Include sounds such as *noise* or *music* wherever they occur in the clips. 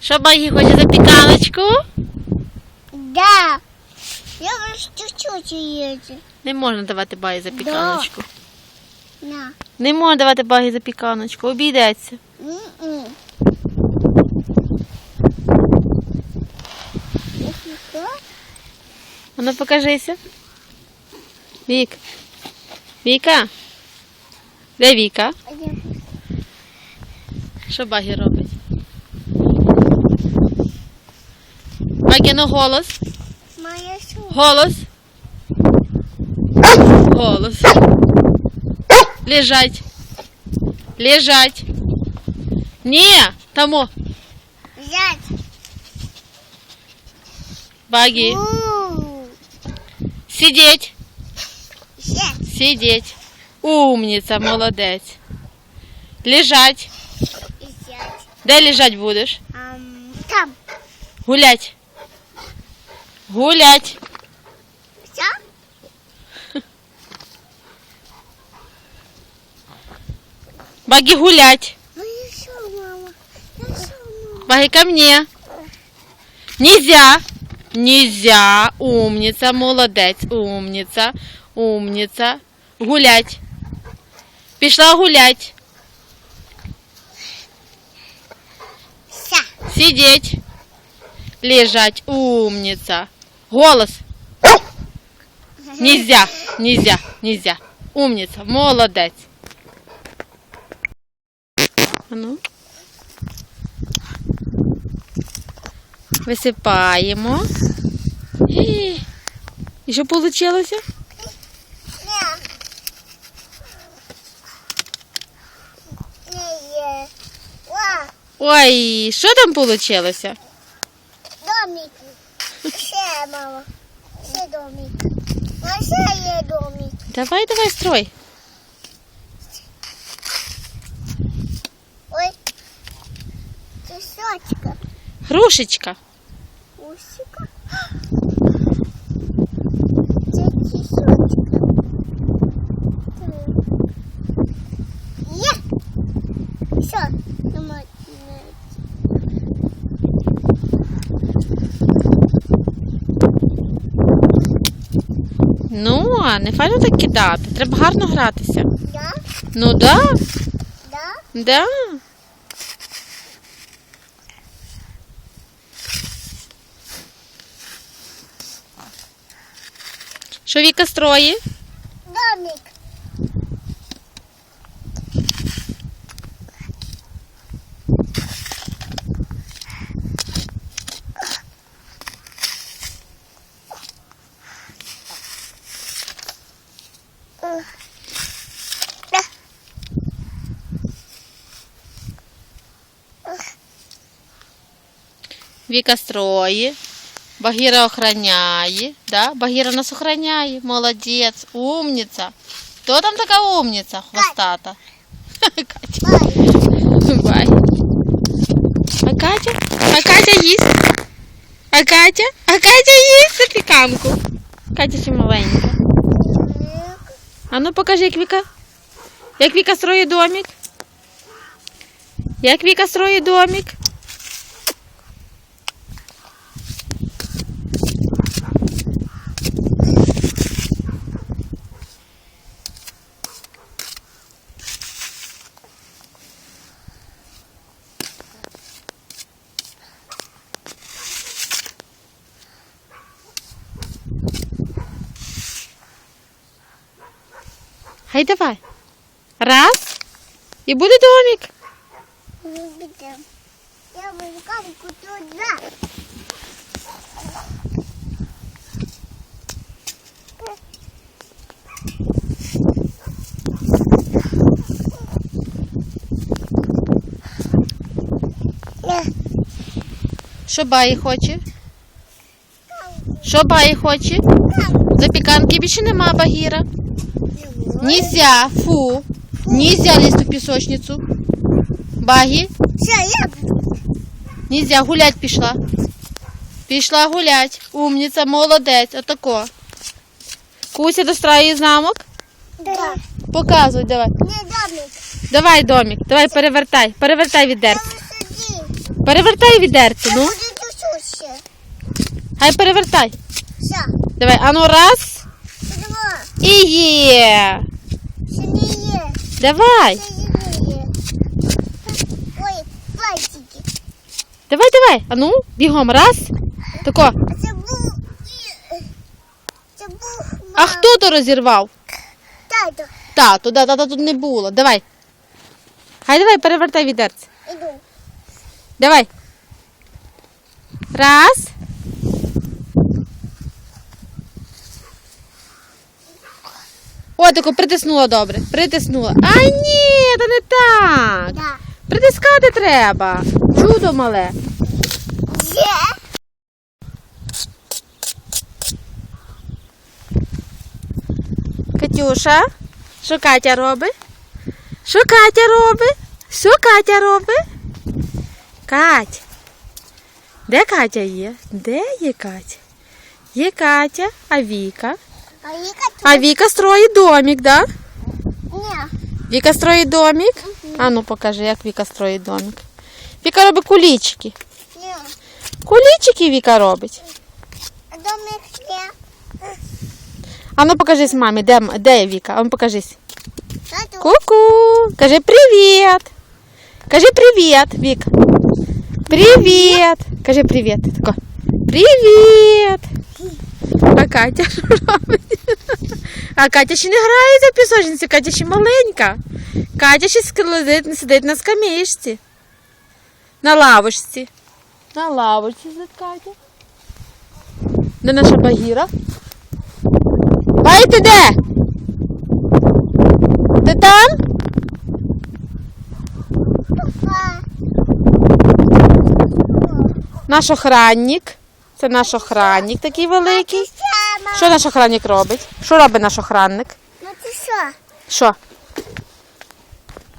Що Багі хоче запіканочку? Да. Я лишь чуть-чуть їду. Не можна давати Багі запіканочку. На. Не можна давати Багі запіканочку, обійдеться. М-м. Що? А ну покажися. Вік. Віка. Де Віка? Що Багі робить? Багі, ну голос. Моя що? Голос. Голос. Лежать. Лежать. Ні, тому. Взять. Багі. У. Сидеть. Взять. Сидеть. Умниця, молодець. Лежать. Взять. Де лежать будеш? Ам, Там. Гулять. Гулять. Все? Баги гулять. Мама? Я що, мама? Баги ко мне. Нельзя. Нельзя. Умница, молодець. Умница. Умница. Гулять. Пішла гулять. Все. Сидеть. Лежать. Умница. Голос. *laughs* Нельзя. Нельзя. Нельзя. Умница. Молодець. А ну. Висипаємо. І і що вийшло? Ой, що там вийшло? Домик. А ще є домик. Давай, давай, строй. Ой. Кисочка. Грушечка. Усика. Це кисочка. Є. Все. Думаю, Ну, а не файно так кидати. Треба гарно гратися. Да? Ну да, Да? да. Що Віка строїть? Домик. Віка строїть. Багіра охраняє. Да? Багіра нас охраняє. Молодець, умниця. Хто там така умниця хвостата? Катя. Бай. А Катя? А Катя їсть? А Катя? А Катя їсть запіканку. Катя ще маленька. А ну покажи, як Віка. Як Віка строїть домик. Як Віка строїть домик. Хай давай. Раз. І буде домик. Я вулканку туда. Що Баї хоче? Що Баї хоче? Запіканки більше нема Багіра. Нельзя, фу. Нельзя лізти в пісочницю. Багі, Все, я нельзя, гулять пішла. Пішла гулять. Умниця, молодець, отако. Куся достраює замок. Да. Показуй, давай. Не домик. Давай, домик, давай перевертай. Перевертай відерце. Перевертай відерце, ну. Хай перевертай. Все. Давай, ану раз. Два. І є. Давай. Ой, пальчики. Давай, давай. Ану, бігом. Раз. Тако. Це був... Це був... А хто то розірвав? Тато. Тато, да, тата тут не було. Давай. Хай давай, перевертай відерце. Іду. Давай. Раз. О, тако притиснула добре. Притиснула. А ні, то не так. Да. Притискати треба. Чудо мале. Є. Катюша, що Катя робить? Що Катя робить? Що Катя робить? Кать. Де Катя є? Де є Катя? Є Катя, а Віка. А Віка тут. А Віка строїть домик, да? Ні. Віка строїть домик? А ну покажи, як Віка строїть домик. Віка робить кулічики. Ні. Кулічики Віка робить. А домик є. А ну покажись мамі, де, м- де є Віка? А ну покажись. Тату. Ку-ку. Кажи привіт. Кажи привіт, Вік. Привіт. Кажи привіт. Тако. Привіт. А Катя що робить? А Катя ще не грається в пісочниці, Катя ще маленька. Катя ще сидить, сидить на скамеєчці. На лавочці. На лавочці сидить Катя. Де наша багіра? Бай, ти де? Ти там? Наш охранник. Це наш охранник такий великий. Що наш охранник робить? Що робить наш охранник? Ну ти що? Що?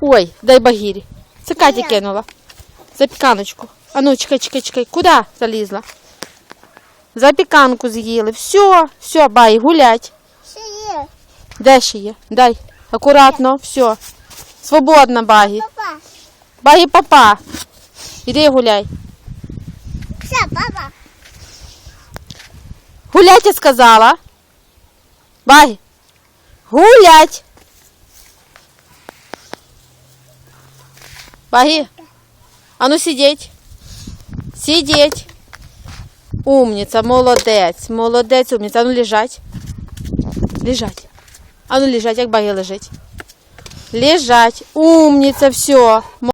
Ой, дай багірі. Це Катя кинула. Запіканочку. А ну, чекай, чекай, чекай. Куди залізла? Запіканку з'їли. Все, все, бай, гулять. Ще є. Де ще є? Дай. Акуратно, все. Свободна багі. Папа. Багі папа. Іди гуляй. Все, папа. Гулять я сказала. Багі. Гулять. Багі. А ну сидеть. Сидеть. Умниця, молодець, молодець, умниця. А ну лежать. Лежать. А ну лежать, як багі лежить. Лежать. Умниця, все.